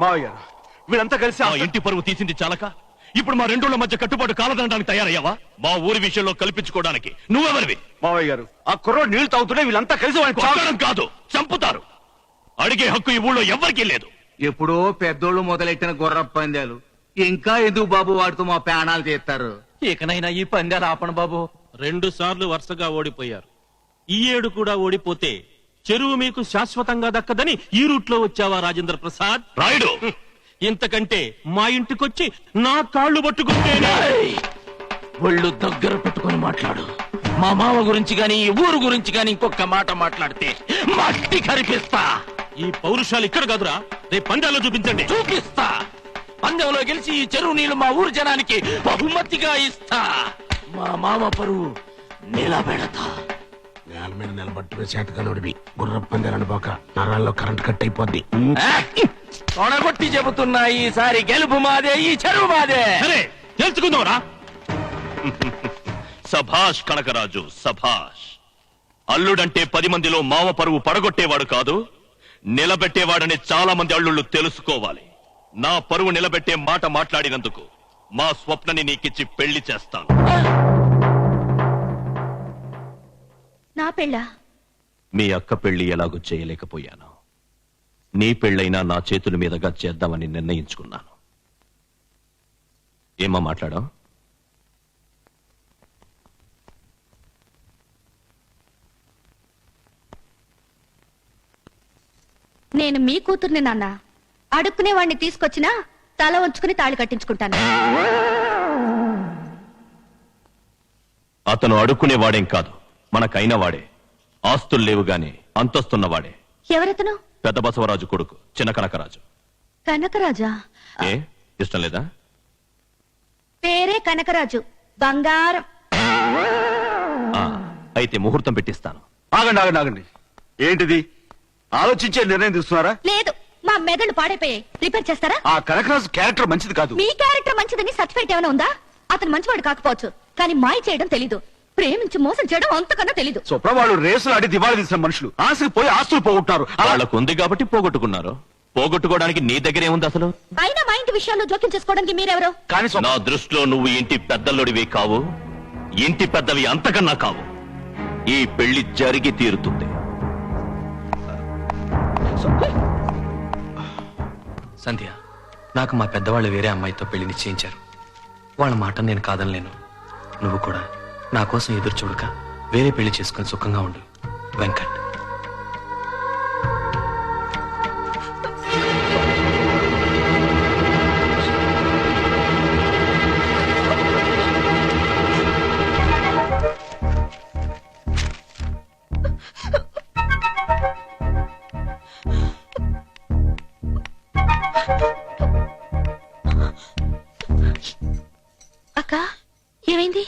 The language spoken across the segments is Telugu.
మావయ్య గారు వీళ్ళంతా కలిసి మా ఇంటి పరువు తీసింది చాలక? ఇప్పుడు మా రెండోళ్ళ మధ్య కట్టుబాటు కాలదనడానికి తయారయ్యావా? మా ఊరి విషయంలో కల్పించుకోవడానికి. నువ్వెవరివి? మావయ్య గారు ఆ కుర్రోడు నీళ్ళు తాగుతుంటే వీళ్ళంతా కలిసి వాడిని. కొట్టడం కాదు చంపుతారు. అడిగే హక్కు ఈ ఊళ్ళో ఎవ్వరికీ లేదు. ఎప్పుడో పెద్దోళ్ళు మొదలెట్టిన గుర్ర పందాలు. ఇంకా ఎందుకు బాబు వాడితో మా ప్రాణాలు తీస్తారు? ఇకనైనా ఈ పందాలు ఆపణ బాబు. రెండు సార్లు వరుసగా ఓడిపోయారు. ఈ ఏడు కూడా ఓడిపోతే చెరువు మీకు శాశ్వతంగా దక్కదని ఈ రూట్లో వచ్చావా రాజేంద్ర ప్రసాద్? రాయుడు. ఇంతకంటే మా ఇంటికొచ్చి నా కాళ్ళు పట్టుకుంటేనే. ఒళ్ళు దగ్గర పెట్టుకొని మాట్లాడు. మా మామ గురించి గాని ఈ ఊరు గురించి గాని ఇంకొక మాట మాట్లాడితే మట్టి కరిపిస్తా. ఈ పౌరుషాలు ఇక్కడ కాదురా. రేపు పందాల్లో చూపించండి. చూపిస్తా. పందెంలో గెలిచి ఈ చెరువు నీళ్ళు మా ఊరు జనానికి బహుమతిగా ఇస్తా. మా మామ పరువు నిలబెడతా నేల మీద నిలబట్టుకునే చేతకనుడివి గుర్ర పందాలని పోక నరాల్లో కరెంట్ కట్ అయిపోద్ది! తొడగొట్టి చెబుతున్నా ఈసారి గెలుపు మాదే ఈ చెరువు మాదే. సరే తెలుసుకుందాంరా సభాష్ కనకరాజు సభాష్. అల్లుడంటే పది మందిలో మామ పరువు పడగొట్టేవాడు కాదు నిలబెట్టేవాడని చాలా మంది అల్లుళ్ళు తెలుసుకోవాలి. నా పరువు నిలబెట్టే మాట మాట్లాడినందుకు మా స్వప్నని నీకిచ్చి పెళ్ళి చేస్తాను. నా పెళ్ళా? మీ అక్క పెళ్ళి ఎలాగూ చేయలేకపోయాను. నీ పెళ్ళైనా నా చేతుల మీదుగా చేద్దామని నిర్ణయించుకున్నాను. ఏమా మాట్లాడా నేను మీ కూతుర్ని నాన్న. అడుక్కునే వాడిని తీసుకొచ్చినా తల వంచుకుని తాళి కట్టించుకుంటాను. అతను అడుక్కునేవాడేం కాదు. మనకైన వాడే ఆస్తులు లేవు గాని అంతస్తున్నవాడే. ఎవరతను? పెద్ద బసవరాజు కొడుకు చిన్న కనకరాజు. కనకరాజా? ఏ? ఇష్టం లేదా? పేరే కనకరాజు బంగారం. ఆ, అయితే ముహూర్తం పెట్టిస్తాను. ఆగండి ఆగండి ఆగండి. ఏంటిది? ఆలోచించే నిర్ణయం తీసుకున్నారా? లేదు మా మెదడు పాడైపోయాయి. రిపేర్ చేస్తారా? ఆ కనకరాజు క్యారెక్టర్ మంచిది కాదు. మీ క్యారెక్టర్ మంచిదని సర్టిఫికేట్ ఏమైనా ఉందా? అతను మంచివాడు కాకపోవచ్చు కానీ మాయ చేయడం తెలీదు. ప్రేమించి మోసం చేయడం అంతకన్నా తెలీదు. సుప్ర వాళ్ళు రేసులు ఆడి దివాళి తీసిన మనుషులు. ఆశకు పోయి ఆస్తులు పోగొట్టారు. వాళ్ళకు ఉంది కాబట్టి పోగొట్టుకున్నారు. పోగొట్టుకోవడానికి నీ దగ్గర ఏముంది అసలు? అయినా మా ఇంటి విషయాల్లో జోక్యం చేసుకోవడానికి మీరెవరు? కానీ నా దృష్టిలో నువ్వు ఇంటి పెద్దల్లుడివి కావు. ఇంటి పెద్దవి అంతకన్నా కావు. ఈ పెళ్ళి జరిగి తీరుతుంది. సంధ్య నాకు మా పెద్దవాళ్ళు వేరే అమ్మాయితో పెళ్ళి నిశ్చయించారు. వాళ్ళ మాట నేను కాదనలేను. నువ్వు కూడా. నా కోసం ఎదురు చూడక వేరే పెళ్ళి చేసుకుని సుఖంగా ఉండు. వెంకట్. అక్క ఏమైంది?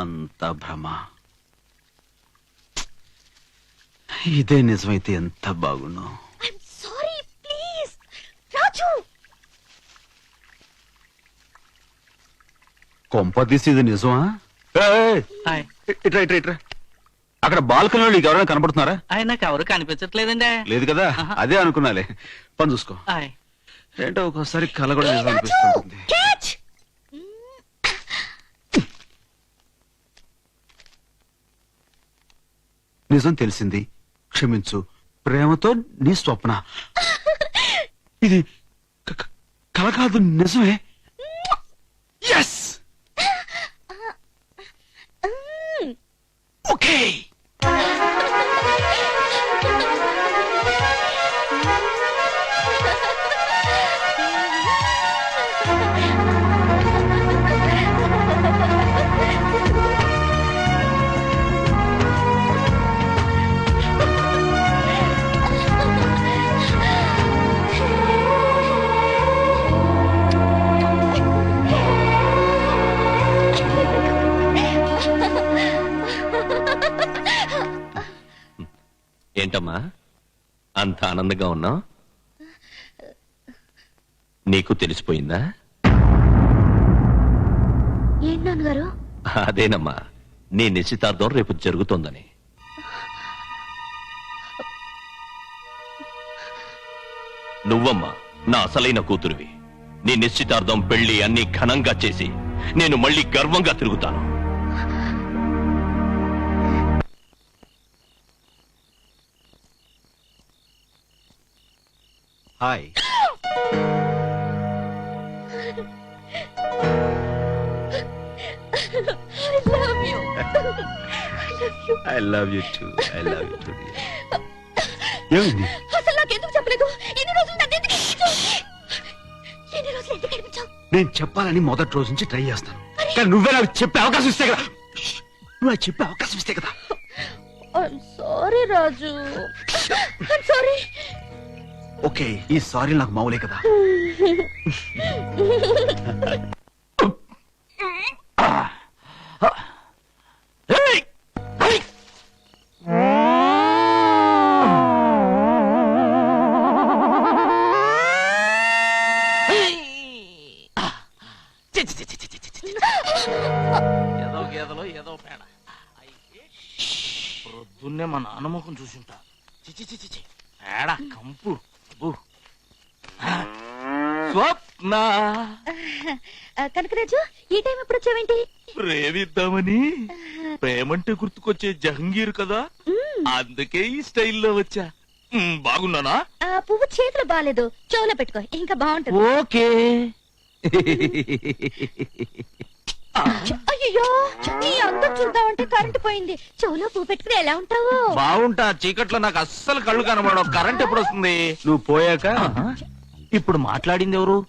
అంత భ్రమ. ఇదే నిజమైతే ఎంత సారీ ప్లీజ్ రాజు! కొంప తీసి ఇది నిజమా ఏయ్, హాయ్. ఇట్రా ఇట్రా ఇట్రా. అక్కడ బాల్కనీ వాళ్ళు ఎవరైనా కనపడుతున్నారా? ఆయన నాకు ఎవరు కనిపించట్లేదండి. లేదు కదా? అదే అనుకున్నాలే. పని చూసుకో. ఆయ్. ఏంటో ఒక్కోసారి కల కూడా నిజం అనిపిస్తుంటుంది. నిజం తెలిసింది. క్షమించు. ప్రేమతో నీ స్వప్న. ఇది కల కాదు నిజమే. అంత ఆనందంగా ఉన్నా? నీకు తెలిసిపోయిందా? ఏంటి నాన్నగారు? అదేనమ్మా నీ నిశ్చితార్థం రేపు జరుగుతోందని. నువ్వమ్మా నా అసలైన కూతురివి. నీ నిశ్చితార్థం పెళ్ళి అన్ని ఘనంగా చేసి నేను మళ్ళీ గర్వంగా తిరుగుతాను. Hi I love you too I love you too ఏమైంది అసలు చెప్పలేదు? ఎన్ని రోజులు నన్ను ఎందుకు? ఎన్ని రోజులు ఎందుకు ఏడిపించావు? నేను చెప్పాలని మొదటి రోజు నుంచి ట్రై చేస్తాను. కానీ నువ్వే నాకు చెప్పే అవకాశం ఇస్తే కదా. నువ్వు నాకు చెప్పే అవకాశం ఇస్తే కదా. Sorry, Raju sorry. ఓకే ఈ సారీ నాకు మామూలే కదా. ఏదో గేదలో ఏదో పేడ. ప్రొద్దున్నే మా నాన్న ముఖం చూసింటా చిచి చిచి చి. పేడ కంపు. అబ్బో. స్వప్న. కనకరాజు ఈ టైం ఎప్పుడు వచ్చావేంటి? ప్రేమిద్దామని. ప్రేమంటే గుర్తుకొచ్చే జహంగీర్ కదా. అందుకే ఈ స్టైల్లో వచ్చా. మ్, బాగున్నానా? ఆ పువ్వు చేతులు బాగాలేదు చెవులో పెట్టుకో ఇంకా బాగుంటుంది. ఓకే. అయ్యో నీ అందం చూద్దామంటే కరెంట్ పోయింది. చెవులో పెట్టుకుని ఎలా ఉంటావు? బాగుంటా చీకట్లో నాకు అస్సలు కళ్ళు కనబడవు. కరెంట్ ఎప్పుడు వస్తుంది? నువ్వు పోయాక. ఇప్పుడు మాట్లాడింది ఎవరు?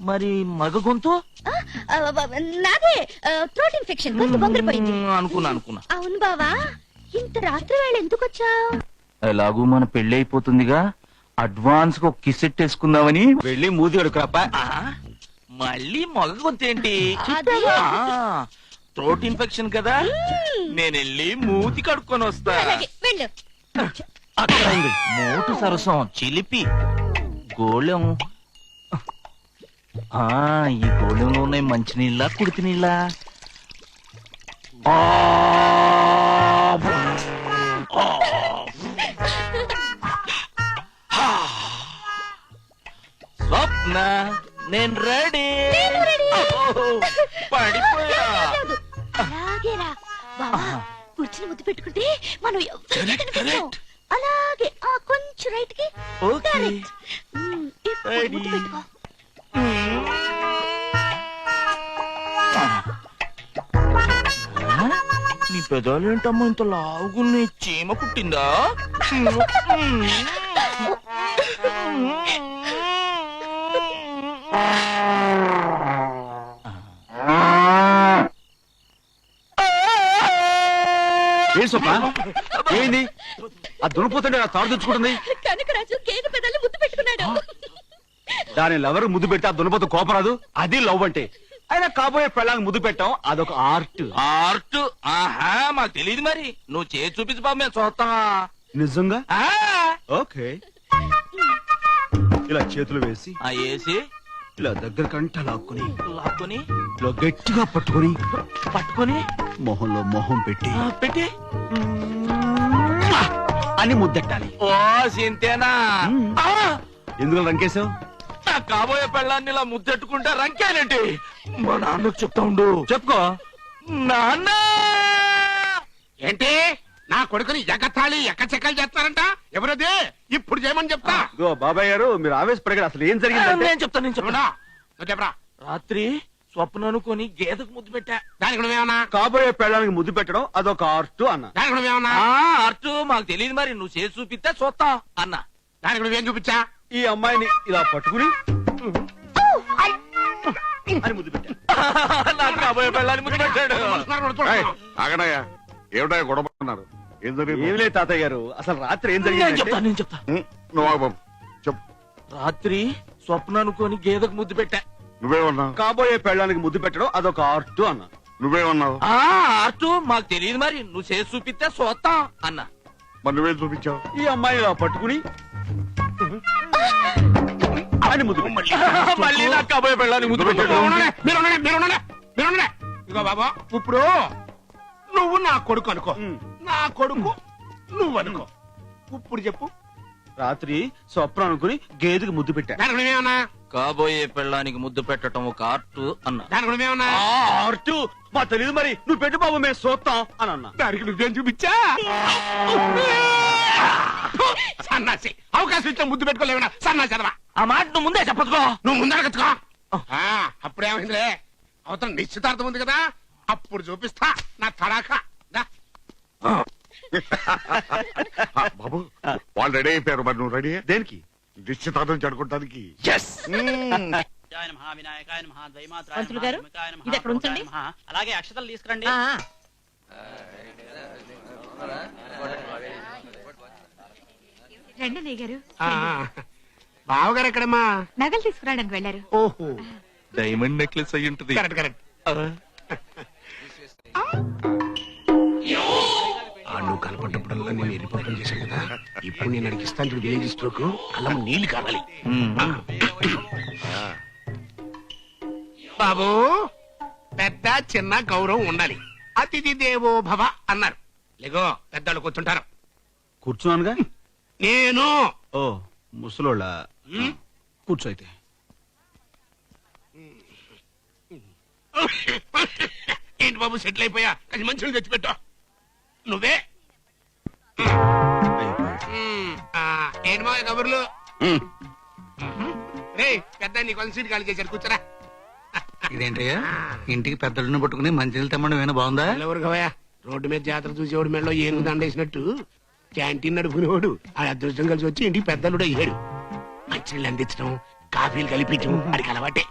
మరి మగ గొంతు? ఆ, ఆ, ఆ, నాదే థ్రోట్ ఇన్ఫెక్షన్ గొంతు బొంగరిపోయింది మ్, అనుకున్నా అనుకున్నా. అవును బావా ఇంత రాత్రి వేళ ఎందుకు వచ్చావు? ఎలాగూ మన పెళ్ళి అయిపోతుందిగా. అడ్వాన్స్గా కిస్ వేసుకుందామని. వెళ్ళి మూది కడుకురాప మళ్ళీ మగ గొంతు ఏంటి అదే. థ్రోట్ ఇన్ఫెక్షన్ కదా. నేను వెళ్ళి మూతి కడుక్కొని వస్తా. అలాగే వెళ్ళు. అక్కడ ఉంది. మోటు సరసం చిలిపి. గోళం. ఆ ఈ గోళంలో ఉన్నాయి మంచి నీళ్ళ కుడితి నీళ్ళ స్వప్న. నేను రెడీ పడిపోయా లేదు. బావా కూర్చుని ముద్దు పెట్టుకుంటే మనం ఎవరికీ కనిపించం. అలాగే ఆ కొంచెం రైట్కి ఓకే. Correct. మ్మ్, ఇప్పుడు Ready. ముద్దు పెట్టుకో ఆ? నీ ఇంత లావుగున్నాయి చీమ కుట్టిందా ఏం ఏంది? ఆ దునపోతుంటే నా తాడు తెచ్చుకుంటుంది కనకరాజు గేదె పెదాలు ముద్దు పెట్టుకున్నాడు. దాని లవర్ ముద్దు పెట్టి ఆ దునపోతు కోపరాదు అది లవ్ అంటే. అయినా కాబోయే పెళ్ళాంగి ముద్దు పెట్టాం అదొక ఆర్ట్. ఆర్ట్? ఆహా మాకు తెలియదు మరి. నువ్వు చేసి చూపించు బాబు మేము చూస్తాం. నిజంగా? ఆ, ఓకే. ఇలా చేతులు వేసి ఆ ఏసి ఇలా దగ్గర కంట లాక్కుని లాక్కొని. ఇలా గట్టిగా పట్టుకొని పట్టుకొని? మొహంలో మొహం పెట్టి. ఆ, పెట్టి. అని ముద్దెట్టాలి. ఓ సింతేనా? ఆ, ఎందుకు రంకేశావు? నా కాబోయే పెళ్ళాన్ని ఇలా ముద్దెట్టుకుంటే రంకేనండి మా నాన్నకు చెప్తా ఉండు. చెప్పుకో. నాన్న! ఏంటి? నా కొడుకుని ఎగతాళి ఎక్కచెక్కలు చేస్తారంట? ఎవరది? ఇప్పుడు చేయమని చెప్తా. ఇదిగో బాబాయ్ గారు మీరు ఆవేశపడగారు అసలు ఏం జరిగిందంటే నేను చెప్తాను నేను నువ్వు చెప్పరా? రాత్రి స్వప్న అనుకొని గేదెకు ముద్దు పెట్టా. దానికి నువ్వేమన్నా కాబోయే పెళ్ళానికి ముద్దు పెట్టడం అదొక ఆర్ట్ అన్న. దానికి నువ్వేమన్నా ఆ అర్టు మాకు తెలియదు మరి. నువ్వు చేసి చూపిస్తే చూస్తాం అన్న. దానికి నువ్వేం చూపించా? ఈ అమ్మాయిని ఇలా పట్టుకుని అని ముద్దు పెట్టా. నాకు కాబోయే పెళ్ళాన్ని ముద్దు పెట్టాడు. గొడవ పడుతున్నారు ఏం జరిగింది? ఏం లేదు తాతయ్య గారు. అసలు రాత్రి ఏం నేను జరిగింది చెప్తాను నేను చెప్తా. ఉం, నువ్వు ఆగు బాబు. చెప్పు. రాత్రి స్వప్న అనుకొని గేదెకు ముద్దు పెట్టా. నువ్వేమన్నావు? కాబోయే పెళ్ళానికి ముద్దు పెట్టడం అదొక ఆర్ట్ అన్న. నువ్వేమన్నావు? ఆ అర్టు మాకు తెలియదు మరి. నువ్వు చేసి చూపిస్తే చూస్తాం అన్న. మరి నువ్వేం చూపించావు? ఈ అమ్మాయిని ఇలా పట్టుకుని అని ముద్దు పెట్టా. మళ్ళీ నాకు కాబోయే పెళ్ళాన్ని ముద్దు పెట్టాడు మీరు ఉండండి, మీరు ఉండండి, మీరు ఉండండి, మీరు ఉండండి. ఇదిగో బాబా ఇప్పుడు నువ్వు నా కొడుకు అనుకో. నా కొడుకు నువ్వు అనుకో ఇప్పుడు చెప్పు. రాత్రి స్వప్న అనుకుని గేదెకి ముద్దు పెట్టా. కాబోయే పెళ్ళానికి ముద్దు పెట్టడం ఒక ఆర్ట్ అన్న. ఆర్ట్? మా తెలియదు మరి. నువ్వు పెట్టు బాబు మేము చూస్తాం అని అన్నా. దానికి నువ్వేం చూపించా? సన్నాసి అవకాశం ఇచ్చే ముద్దు పెట్టుకోలేవనా సన్నాసి అదవా? ఆ మాట నువ్వు ముందే చెప్పచ్చుకో. నువ్వు ముందరగచ్చుకో అప్పుడేమైందిలే అవతల నిశ్చితార్థం ఉంది కదా? అప్పుడు చూపిస్తా. నా తడాక దా. బాబు వాళ్ళు రెడీ అయిపోయారు మరి నువ్వు రెడీ దేనికి? నిశ్చితార్థం జరుపుకోవడానికి పంతులు గారు, ఇది అక్కడ ఉంచండి. అలాగే అక్షతలు తీసుకురండి. రండి అన్నయ్య గారు ఆ, బావగారు ఎక్కడమ్మా? నగలు తీసుకురావడానికి వెళ్ళారు. ఓహో. డైమండ్ నెక్లెస్ అయి ఉంటది కరెక్ట్. కరెక్ట్ ఆ. కనపడ్డప్పుడల్లా నేను ఎరిపోవడం చేశాను కదా. ఇప్పుడు నేను అడిగిస్తాను చూడు విలేజ్ స్ట్రోక్ అల్లం నీళ్ళు కావాలి బాబు పెద్ద చిన్న గౌరవం ఉండాలి. అతిథి దేవో భవ అన్నారు. లేగో పెద్దలు కూర్చుంటారు. కూర్చున్నానుగా? నేను. ఓ ముసలోళ్ళ. కూర్చో అయితే. ఏంటి బాబు సెటిల్ అయిపోయా? అది మంచిని తెచ్చిపెట్టు. నువ్వే? ఏంటి మా కబుర్లు? రే పెద్ద నీ కొంచెం సీట్ ఖాళీ చేశారు కూర్చోరా. ఇదేంటయ్యా? ఇంటికి పెద్దలను పట్టుకుని మంచినీళ్ళు తెమ్మడం ఏమైనా బాగుందా? రోడ్డు మీద జాతర చూసేవాడు మెడలో ఏనుగు దండేసినట్టు క్యాంటీన్ నడుపుకునేవాడు. ఆ అదృష్టం కలిసి వచ్చి ఇంటికి పెద్దలుడు అయ్యాడు. మంచినీళ్ళు అందించడం కాఫీలు కలిపించడం అడిగి అలవాటే.